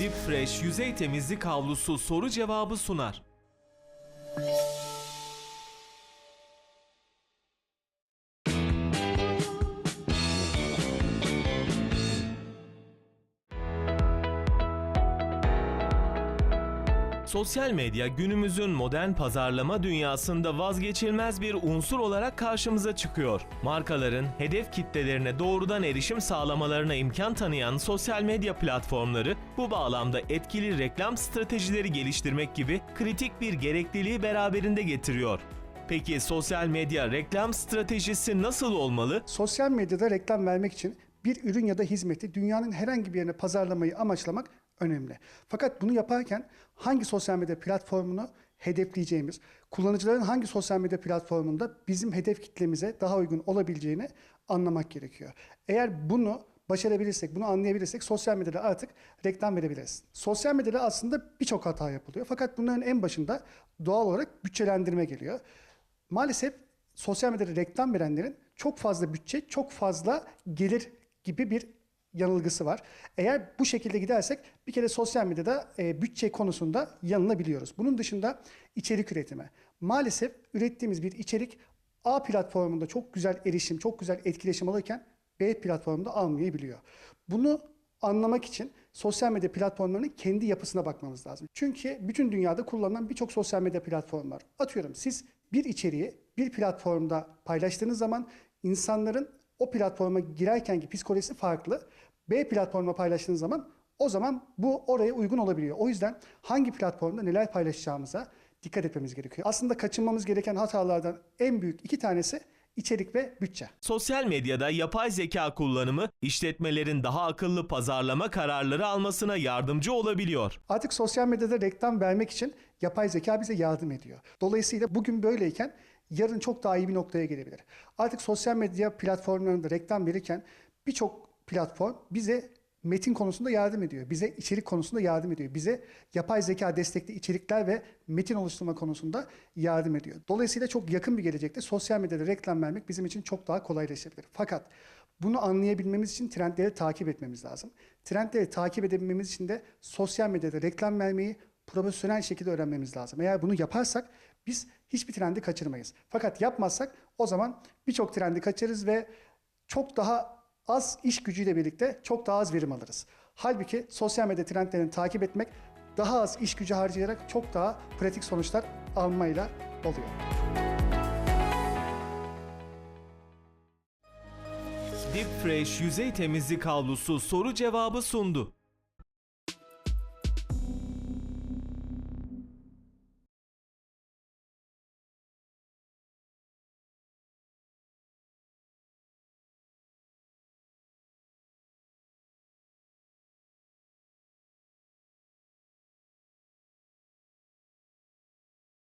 Deep Fresh yüzey temizlik havlusu soru cevabı sunar. Sosyal medya günümüzün modern pazarlama dünyasında vazgeçilmez bir unsur olarak karşımıza çıkıyor. Markaların hedef kitlelerine doğrudan erişim sağlamalarına imkan tanıyan sosyal medya platformları bu bağlamda etkili reklam stratejileri geliştirmek gibi kritik bir gerekliliği beraberinde getiriyor. Peki sosyal medya reklam stratejisi nasıl olmalı? Sosyal medyada reklam vermek için bir ürün ya da hizmeti dünyanın herhangi bir yerine pazarlamayı amaçlamak önemli. Fakat bunu yaparken hangi sosyal medya platformunu hedefleyeceğimiz, kullanıcıların hangi sosyal medya platformunda bizim hedef kitlemize daha uygun olabileceğini anlamak gerekiyor. Eğer bunu başarabilirsek, bunu anlayabilirsek sosyal medyada artık reklam verebiliriz. Sosyal medyada aslında birçok hata yapılıyor. Fakat bunların en başında doğal olarak bütçelendirme geliyor. Maalesef sosyal medyada reklam verenlerin çok fazla bütçe, çok fazla gelir gibi bir yanılgısı var. Eğer bu şekilde gidersek bir kere sosyal medyada e, bütçe konusunda yanılabiliyoruz. Bunun dışında içerik üretimi. Maalesef ürettiğimiz bir içerik A platformunda çok güzel erişim, çok güzel etkileşim alırken B platformunda almayabiliyor. Bunu anlamak için sosyal medya platformlarının kendi yapısına bakmamız lazım. Çünkü bütün dünyada kullanılan birçok sosyal medya platformu var. Atıyorum siz bir içeriği bir platformda paylaştığınız zaman insanların o platforma girerkenki psikolojisi farklı. B platformuna paylaştığınız zaman o zaman bu oraya uygun olabiliyor. O yüzden hangi platformda neler paylaşacağımıza dikkat etmemiz gerekiyor. Aslında kaçınmamız gereken hatalardan en büyük iki tanesi içerik ve bütçe. Sosyal medyada yapay zeka kullanımı işletmelerin daha akıllı pazarlama kararları almasına yardımcı olabiliyor. Artık sosyal medyada reklam vermek için yapay zeka bize yardım ediyor. Dolayısıyla bugün böyleyken yarın çok daha iyi bir noktaya gelebilir. Artık sosyal medya platformlarında reklam verirken birçok platform bize metin konusunda yardım ediyor. Bize içerik konusunda yardım ediyor. Bize yapay zeka destekli içerikler ve metin oluşturma konusunda yardım ediyor. Dolayısıyla çok yakın bir gelecekte sosyal medyada reklam vermek bizim için çok daha kolaylaşabilir. Fakat bunu anlayabilmemiz için trendleri takip etmemiz lazım. Trendleri takip edebilmemiz için de sosyal medyada reklam vermeyi profesyonel şekilde öğrenmemiz lazım. Eğer bunu yaparsak biz hiçbir trendi kaçırmayız. Fakat yapmazsak o zaman birçok trendi kaçırırız ve çok daha az iş gücüyle birlikte çok daha az verim alırız. Halbuki sosyal medya trendlerini takip etmek daha az iş gücü harcayarak çok daha pratik sonuçlar almayla oluyor. Deep Fresh yüzey temizlik havlusu soru cevabı sundu.